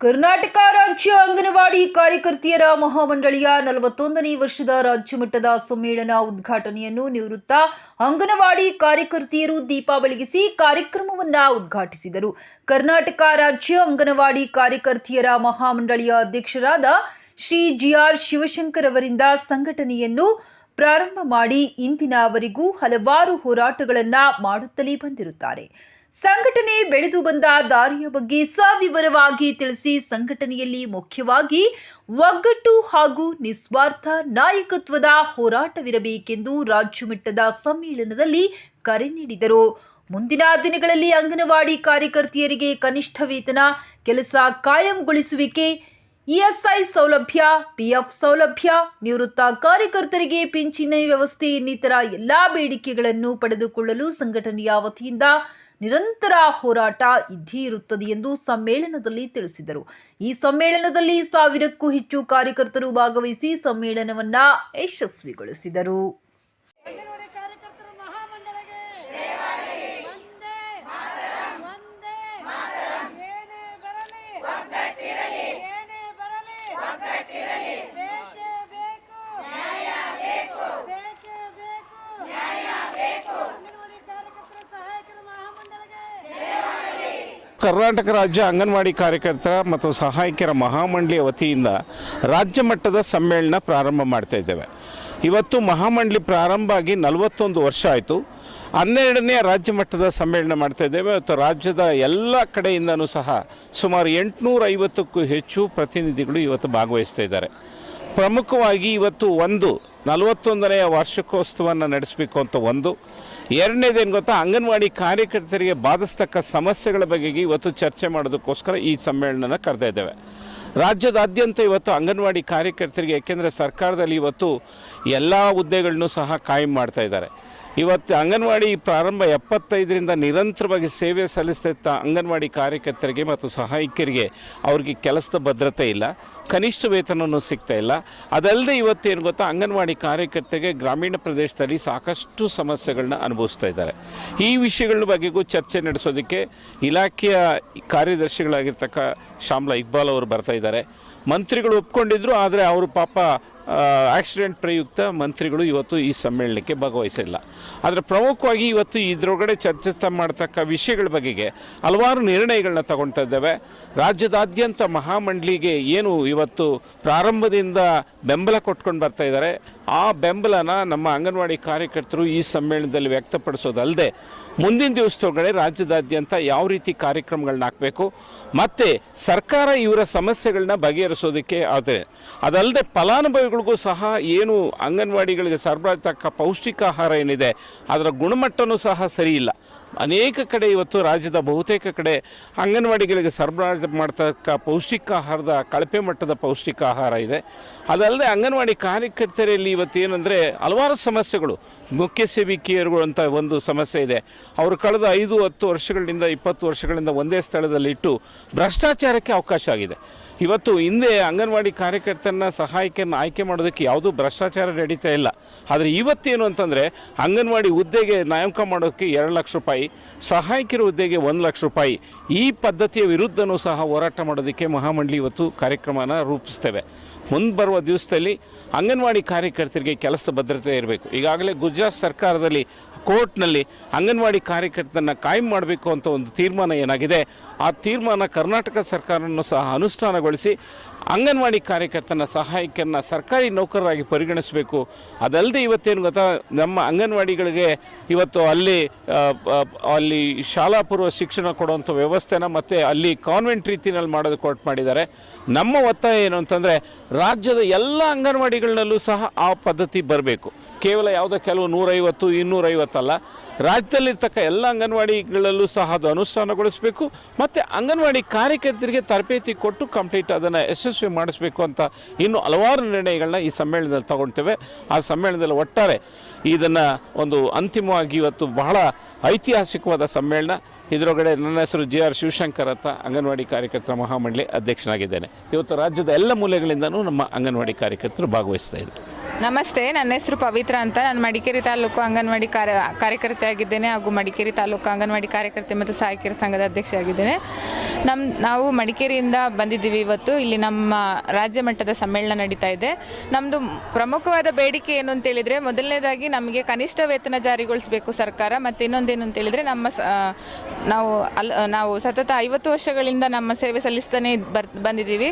ಕರ್ನಾಟಕ ರಾಜ್ಯ ಅಂಗನವಾಡಿ ಕಾರ್ಯಕರ್ತೆಯರ ಮಹಾಮಂಡಳಿಯ ನಲವತ್ತೊಂದನೇ ವರ್ಷದ ರಾಜ್ಯ ಮಟ್ಟದ ಸಮ್ಮೇಳನ ಉದ್ಘಾಟನೆಯನ್ನು ನಿವೃತ್ತ ಅಂಗನವಾಡಿ ಕಾರ್ಯಕರ್ತೆಯರು ದೀಪ ಬೆಳಗಿಸಿ ಕಾರ್ಯಕ್ರಮವನ್ನು ಉದ್ಘಾಟಿಸಿದರು. ಕರ್ನಾಟಕ ರಾಜ್ಯ ಅಂಗನವಾಡಿ ಕಾರ್ಯಕರ್ತೆಯರ ಮಹಾಮಂಡಳಿಯ ಅಧ್ಯಕ್ಷರಾದ ಶ್ರೀ ಜಿಆರ್ ಶಿವಶಂಕರ್ ಅವರಿಂದ ಸಂಘಟನೆಯನ್ನು ಪ್ರಾರಂಭ ಮಾಡಿ ಇಂದಿನವರೆಗೂ ಹಲವಾರು ಹೋರಾಟಗಳನ್ನು ಮಾಡುತ್ತಲೇ ಬಂದಿರುತ್ತಾರೆ. ಸಂಘಟನೆ ಬೆಳೆದು ಬಂದ ದಾರಿಯ ಬಗ್ಗೆ ಸವಿವರವಾಗಿ ತಿಳಿಸಿ ಸಂಘಟನೆಯಲ್ಲಿ ಮುಖ್ಯವಾಗಿ ಒಗ್ಗಟ್ಟು ಹಾಗೂ ನಿಸ್ವಾರ್ಥ ನಾಯಕತ್ವದ ಹೋರಾಟವಿರಬೇಕೆಂದು ರಾಜ್ಯ ಮಟ್ಟದ ಸಮ್ಮೇಳನದಲ್ಲಿ ಕರೆ ನೀಡಿದರು. ಮುಂದಿನ ದಿನಗಳಲ್ಲಿ ಅಂಗನವಾಡಿ ಕಾರ್ಯಕರ್ತೆಯರಿಗೆ ಕನಿಷ್ಠ ವೇತನ, ಕೆಲಸ ಕಾಯಂಗೊಳಿಸುವಿಕೆ ಇಎಸ್ಐ ಸೌಲಭ್ಯ ಪಿಎಫ್ ಸೌಲಭ್ಯ, ನಿವೃತ್ತ ಕಾರ್ಯಕರ್ತರಿಗೆ ಪಿಂಚಣಿ ವ್ಯವಸ್ಥೆ ಇನ್ನಿತರ ಎಲ್ಲಾ ಬೇಡಿಕೆಗಳನ್ನು ಪಡೆದುಕೊಳ್ಳಲು ಸಂಘಟನೆಯ ವತಿಯಿಂದ ನಿರಂತರ ಹೋರಾಟ ಇದ್ದೇ ಇರುತ್ತದೆ ಎಂದು ಸಮ್ಮೇಳನದಲ್ಲಿ ತಿಳಿಸಿದರು. ಈ ಸಮ್ಮೇಳನದಲ್ಲಿ ಸಾವಿರಕ್ಕೂ ಹೆಚ್ಚು ಕಾರ್ಯಕರ್ತರು ಭಾಗವಹಿಸಿ ಸಮ್ಮೇಳನವನ್ನ ಯಶಸ್ವಿಗೊಳಿಸಿದರು ಅಂಗನವಾಡಿ ಕಾರ್ಯಕರ್ತರ ಮಹಾಮಂಡಳಿಗೆ ಒಂದೇ ಒಂದೇ ಏನೇ ಬರಲಿ ಏನೇ ಬರಲಿ ಬೇಕೇ ಬೇಕು ಬೇಕೇ ಬೇಕು ಅಂಗನವಾಡಿ ಕಾರ್ಯಕರ್ತರ ಸಹಾಯಕರ ಮಹಾಮಂಡಳಿಗೆ ಕರ್ನಾಟಕ ರಾಜ್ಯ ಅಂಗನವಾಡಿ ಕಾರ್ಯಕರ್ತರ ಮತ್ತು ಸಹಾಯಕರ ಮಹಾಮಂಡಳಿಯ ವತಿಯಿಂದ ರಾಜ್ಯ ಮಟ್ಟದ ಸಮ್ಮೇಳನ ಪ್ರಾರಂಭ ಮಾಡ್ತಾ ಇದ್ದೇವೆ. ಇವತ್ತು ಮಹಾಮಂಡಳಿ ಪ್ರಾರಂಭ ಆಗಿ ನಲವತ್ತೊಂದು ವರ್ಷ ಆಯಿತು. ಹನ್ನೆರಡನೇ ರಾಜ್ಯ ಮಟ್ಟದ ಸಮ್ಮೇಳನ ಮಾಡ್ತಾ ಇದ್ದೇವೆ. ಇವತ್ತು ರಾಜ್ಯದ ಎಲ್ಲ ಕಡೆಯಿಂದನೂ ಸಹ ಸುಮಾರು ಎಂಟುನೂರ ಐವತ್ತಕ್ಕೂ ಹೆಚ್ಚು ಪ್ರತಿನಿಧಿಗಳು ಇವತ್ತು ಭಾಗವಹಿಸ್ತಾ ಇದ್ದಾರೆ. ಪ್ರಮುಖವಾಗಿ ಇವತ್ತು ಒಂದು ನಲವತ್ತೊಂದನೆಯ ವಾರ್ಷಿಕೋತ್ಸವವನ್ನು ನಡೆಸಬೇಕು ಅಂತ ಒಂದು. ಎರಡನೇದೇನು ಗೊತ್ತಾ, ಅಂಗನವಾಡಿ ಕಾರ್ಯಕರ್ತರಿಗೆ ಬಾಧಿಸ್ತಕ್ಕ ಸಮಸ್ಯೆಗಳ ಬಗೆಗೆ ಇವತ್ತು ಚರ್ಚೆ ಮಾಡೋದಕ್ಕೋಸ್ಕರ ಈ ಸಮ್ಮೇಳನ ಕರೆತಾ ಇದ್ದೇವೆ. ರಾಜ್ಯದಾದ್ಯಂತ ಇವತ್ತು ಅಂಗನವಾಡಿ ಕಾರ್ಯಕರ್ತರಿಗೆ ಏಕೆಂದರೆ ಸರ್ಕಾರದಲ್ಲಿ ಇವತ್ತು ಎಲ್ಲ ಹುದ್ದೆಗಳನ್ನು ಸಹ ಕಾಯಂ ಮಾಡ್ತಾ ಇದ್ದಾರೆ. ಇವತ್ತು ಅಂಗನವಾಡಿ ಪ್ರಾರಂಭ ಎಪ್ಪತ್ತೈದರಿಂದ ನಿರಂತರವಾಗಿ ಸೇವೆ ಸಲ್ಲಿಸ್ತಾ ಅಂಗನವಾಡಿ ಕಾರ್ಯಕರ್ತರಿಗೆ ಮತ್ತು ಸಹಾಯಕರಿಗೆ ಅವ್ರಿಗೆ ಕೆಲಸದ ಭದ್ರತೆ ಇಲ್ಲ, ಕನಿಷ್ಠ ವೇತನವೂ ಸಿಗ್ತಾ ಇಲ್ಲ. ಅದಲ್ಲದೆ ಇವತ್ತೇನು ಗೊತ್ತಾ, ಅಂಗನವಾಡಿ ಕಾರ್ಯಕರ್ತರಿಗೆ ಗ್ರಾಮೀಣ ಪ್ರದೇಶದಲ್ಲಿ ಸಾಕಷ್ಟು ಸಮಸ್ಯೆಗಳನ್ನ ಅನುಭವಿಸ್ತಾ ಇದ್ದಾರೆ. ಈ ವಿಷಯಗಳ ಬಗ್ಗೆಗೂ ಚರ್ಚೆ ನಡೆಸೋದಕ್ಕೆ ಇಲಾಖೆಯ ಕಾರ್ಯದರ್ಶಿಗಳಾಗಿರ್ತಕ್ಕ ಶ್ಯಾಮ್ಲಾ ಇಕ್ಬಾಲ್ ಅವರು ಬರ್ತಾ ಇದ್ದಾರೆ. ಮಂತ್ರಿಗಳು ಒಪ್ಕೊಂಡಿದ್ರು, ಆದರೆ ಅವರು ಪಾಪ ಆಕ್ಸಿಡೆಂಟ್ ಪ್ರಯುಕ್ತ ಮಂತ್ರಿಗಳು ಇವತ್ತು ಈ ಸಮ್ಮೇಳನಕ್ಕೆ ಭಾಗವಹಿಸಿಲ್ಲ. ಆದರೆ ಪ್ರಮುಖವಾಗಿ ಇವತ್ತು ಇದರೊಳಗಡೆ ಚರ್ಚಿಸ್ತಾ ಮಾಡ್ತಕ್ಕ ವಿಷಯಗಳ ಬಗೆಗೆ ಹಲವಾರು ನಿರ್ಣಯಗಳನ್ನ ತಗೊಳ್ತಾ ಇದ್ದೇವೆ. ರಾಜ್ಯದಾದ್ಯಂತ ಮಹಾಮಂಡಲಿಗೆ ಏನು ಇವತ್ತು ಪ್ರಾರಂಭದಿಂದ ಬೆಂಬಲ ಕೊಟ್ಕೊಂಡು ಬರ್ತಾ ಇದ್ದಾರೆ. ಆ ಬೆಂಬಲನ ನಮ್ಮ ಅಂಗನವಾಡಿ ಕಾರ್ಯಕರ್ತರು ಈ ಸಮ್ಮೇಳನದಲ್ಲಿ ವ್ಯಕ್ತಪಡಿಸೋದಲ್ಲದೆ ಮುಂದಿನ ದಿವಸದೊಳಗಡೆ ರಾಜ್ಯದಾದ್ಯಂತ ಯಾವ ರೀತಿ ಕಾರ್ಯಕ್ರಮಗಳನ್ನ ಹಾಕಬೇಕು, ಮತ್ತು ಸರ್ಕಾರ ಇವರ ಸಮಸ್ಯೆಗಳನ್ನ ಬಗೆಹರಿಸೋದಕ್ಕೆ ಆದರೆ ಅದಲ್ಲದೆ ಫಲಾನುಭವಿಗಳಿಗೂ ಸಹ ಏನು ಅಂಗನವಾಡಿಗಳಿಗೆ ಸರಬರಾಜಾಕ ಪೌಷ್ಟಿಕ ಆಹಾರ ಏನಿದೆ, ಅದರ ಗುಣಮಟ್ಟನೂ ಸಹ ಸರಿ ಅನೇಕ ಕಡೆ ಇವತ್ತು ರಾಜ್ಯದ ಬಹುತೇಕ ಕಡೆ ಅಂಗನವಾಡಿಗಳಿಗೆ ಸರಬರಾಜು ಮಾಡ್ತಕ್ಕ ಪೌಷ್ಟಿಕಾಹಾರದ ಕಳಪೆ ಮಟ್ಟದ ಪೌಷ್ಟಿಕ ಆಹಾರ ಇದೆ. ಅದಲ್ಲದೆ ಅಂಗನವಾಡಿ ಕಾರ್ಯಕರ್ತರಲ್ಲಿ ಇವತ್ತೇನೆಂದರೆ ಹಲವಾರು ಸಮಸ್ಯೆಗಳು, ಮುಖ್ಯ ಸೇವಿಕೆಯರುಗಳು ಅಂತ ಒಂದು ಸಮಸ್ಯೆ ಇದೆ. ಅವರು ಕಳೆದ ಐದು, ಹತ್ತು ವರ್ಷಗಳಿಂದ, ಇಪ್ಪತ್ತು ವರ್ಷಗಳಿಂದ ಒಂದೇ ಸ್ಥಳದಲ್ಲಿಟ್ಟು ಭ್ರಷ್ಟಾಚಾರಕ್ಕೆ ಅವಕಾಶ ಆಗಿದೆ. ಇವತ್ತು ಹಿಂದೆ ಅಂಗನವಾಡಿ ಕಾರ್ಯಕರ್ತರನ್ನ ಸಹಾಯಕಿಯನ್ನು ಆಯ್ಕೆ ಮಾಡೋದಕ್ಕೆ ಯಾವುದೂ ಭ್ರಷ್ಟಾಚಾರ ನಡೀತಾ ಇಲ್ಲ. ಆದರೆ ಇವತ್ತೇನು ಅಂತಂದರೆ ಅಂಗನವಾಡಿ ಹುದ್ದೆಗೆ ನೇಮಕ ಮಾಡೋಕ್ಕೆ ಎರಡು ಲಕ್ಷ ರೂಪಾಯಿ ಸಹಾಯಕರ ಹುದ್ದೆಗೆ ಒಂದು ಲಕ್ಷ ರೂಪಾಯಿ. ಈ ಪದ್ಧತಿಯ ವಿರುದ್ಧನೂ ಸಹ ಹೋರಾಟ ಮಾಡೋದಕ್ಕೆ ಮಹಾಮಂಡಳಿ ಇವತ್ತು ಕಾರ್ಯಕ್ರಮನ ರೂಪಿಸ್ತೇವೆ. ಮುಂದೆ ಬರುವ ದಿವಸದಲ್ಲಿ ಅಂಗನವಾಡಿ ಕಾರ್ಯಕರ್ತರಿಗೆ ಕೆಲಸ ಭದ್ರತೆ ಇರಬೇಕು. ಈಗಾಗಲೇ ಗುಜರಾತ್ ಸರ್ಕಾರದಲ್ಲಿ ಕೋರ್ಟ್ನಲ್ಲಿ ಅಂಗನವಾಡಿ ಕಾರ್ಯಕರ್ತರನ್ನ ಕಾಯಂ ಮಾಡಬೇಕು ಅಂತ ಒಂದು ತೀರ್ಮಾನ ಏನಾಗಿದೆ, ಆ ತೀರ್ಮಾನ ಕರ್ನಾಟಕ ಸರ್ಕಾರವನ್ನು ಸಹ ಅನುಷ್ಠಾನಗೊಳಿಸಿ ಅಂಗನವಾಡಿ ಕಾರ್ಯಕರ್ತನ ಸಹಾಯಕರನ್ನ ಸರ್ಕಾರಿ ನೌಕರರಾಗಿ ಪರಿಗಣಿಸಬೇಕು. ಅದಲ್ಲದೆ ಇವತ್ತೇನು ಗೊತ್ತಾ, ನಮ್ಮ ಅಂಗನವಾಡಿಗಳಿಗೆ ಇವತ್ತು ಅಲ್ಲಿ ಅಲ್ಲಿ ಶಾಲಾ ಪೂರ್ವ ಶಿಕ್ಷಣ ಕೊಡುವಂಥ ವ್ಯವಸ್ಥೆನ ಮತ್ತು ಅಲ್ಲಿ ಕಾನ್ವೆಂಟ್ ರೀತಿಯಲ್ಲಿ ಮಾಡೋದು ಕೊಟ್ಟು ಮಾಡಿದ್ದಾರೆ. ನಮ್ಮ ಒತ್ತಾಯ ಏನು ಅಂತಂದರೆ, ರಾಜ್ಯದ ಎಲ್ಲ ಅಂಗನವಾಡಿಗಳಲ್ಲೂ ಸಹ ಆ ಪದ್ಧತಿ ಬರಬೇಕು. ಕೇವಲ ಯಾವುದೋ ಕೆಲವು ನೂರೈವತ್ತು, ಇನ್ನೂರೈವತ್ತಲ್ಲ. ರಾಜ್ಯದಲ್ಲಿರ್ತಕ್ಕ ಎಲ್ಲ ಅಂಗನವಾಡಿಗಳಲ್ಲೂ ಸಹ ಅದು ಅನುಷ್ಠಾನಗೊಳಿಸಬೇಕು. ಮತ್ತು ಅಂಗನವಾಡಿ ಕಾರ್ಯಕರ್ತರಿಗೆ ತರಬೇತಿ ಕೊಟ್ಟು ಕಂಪ್ಲೀಟ್ ಅದನ್ನು ಯಶಸ್ವಿ ಮಾಡಿಸ್ಬೇಕು ಅಂತ ಇನ್ನು ಹಲವಾರು ನಿರ್ಣಯಗಳನ್ನ ಈ ಸಮ್ಮೇಳನದಲ್ಲಿ ತಗೊಳ್ತೇವೆ ಆ ಸಮ್ಮೇಳನದಲ್ಲಿ ಒಟ್ಟಾರೆ ಇದನ್ನು ಒಂದು ಅಂತಿಮವಾಗಿ ಇವತ್ತು ಬಹಳ ಐತಿಹಾಸಿಕವಾದ ಸಮ್ಮೇಳನ. ಇದರೊಳಗಡೆ ನನ್ನ ಹೆಸರು ಜಿ ಆರ್ ಶಿವಶಂಕರ್ ಅಂತ ಅಂಗನವಾಡಿ ಕಾರ್ಯಕರ್ತರ ಮಹಾಮಂಡಳಿ ಅಧ್ಯಕ್ಷನಾಗಿದ್ದೇನೆ. ಇವತ್ತು ರಾಜ್ಯದ ಎಲ್ಲ ಮೂಲೆಗಳಿಂದನೂ ನಮ್ಮ ಅಂಗನವಾಡಿ ಕಾರ್ಯಕರ್ತರು ಭಾಗವಹಿಸ್ತಾ ಇದ್ದಾರೆ. ನಮಸ್ತೆ, ನನ್ನ ಹೆಸರು ಪವಿತ್ರ ಅಂತ ನಾನು ಮಡಿಕೇರಿ ತಾಲೂಕು ಅಂಗನವಾಡಿ ಕಾರ್ಯ ಕಾರ್ಯಕರ್ತೆ ಆಗಿದ್ದೇನೆ ಹಾಗೂ ಮಡಿಕೇರಿ ತಾಲೂಕು ಅಂಗನವಾಡಿ ಕಾರ್ಯಕರ್ತೆ ಮತ್ತು ಸಹಾಯಕಿಯರ ಸಂಘದ ಅಧ್ಯಕ್ಷ ಆಗಿದ್ದೇನೆ. ನಮ್ಮ ನಾವು ಮಡಿಕೇರಿಯಿಂದ ಬಂದಿದ್ದೀವಿ ಇವತ್ತು. ಇಲ್ಲಿ ನಮ್ಮ ರಾಜ್ಯ ಮಟ್ಟದ ಸಮ್ಮೇಳನ ನಡೀತಾ ಇದೆ. ನಮ್ಮದು ಪ್ರಮುಖವಾದ ಬೇಡಿಕೆ ಏನು ಅಂತೇಳಿದರೆ ಮೊದಲನೇದಾಗಿ ನಮಗೆ ಕನಿಷ್ಠ ವೇತನ ಜಾರಿಗೊಳಿಸಬೇಕು ಸರ್ಕಾರ ಮತ್ತು ಇನ್ನೊಂದೇನು ಅಂತೇಳಿದರೆ ನಮ್ಮ ಸ ನಾವು ಅಲ್, ನಾವು ಸತತ ಐವತ್ತು ವರ್ಷಗಳಿಂದ ನಮ್ಮ ಸೇವೆ ಸಲ್ಲಿಸ್ತಾನೆ ಬರ್, ಬಂದಿದ್ದೀವಿ.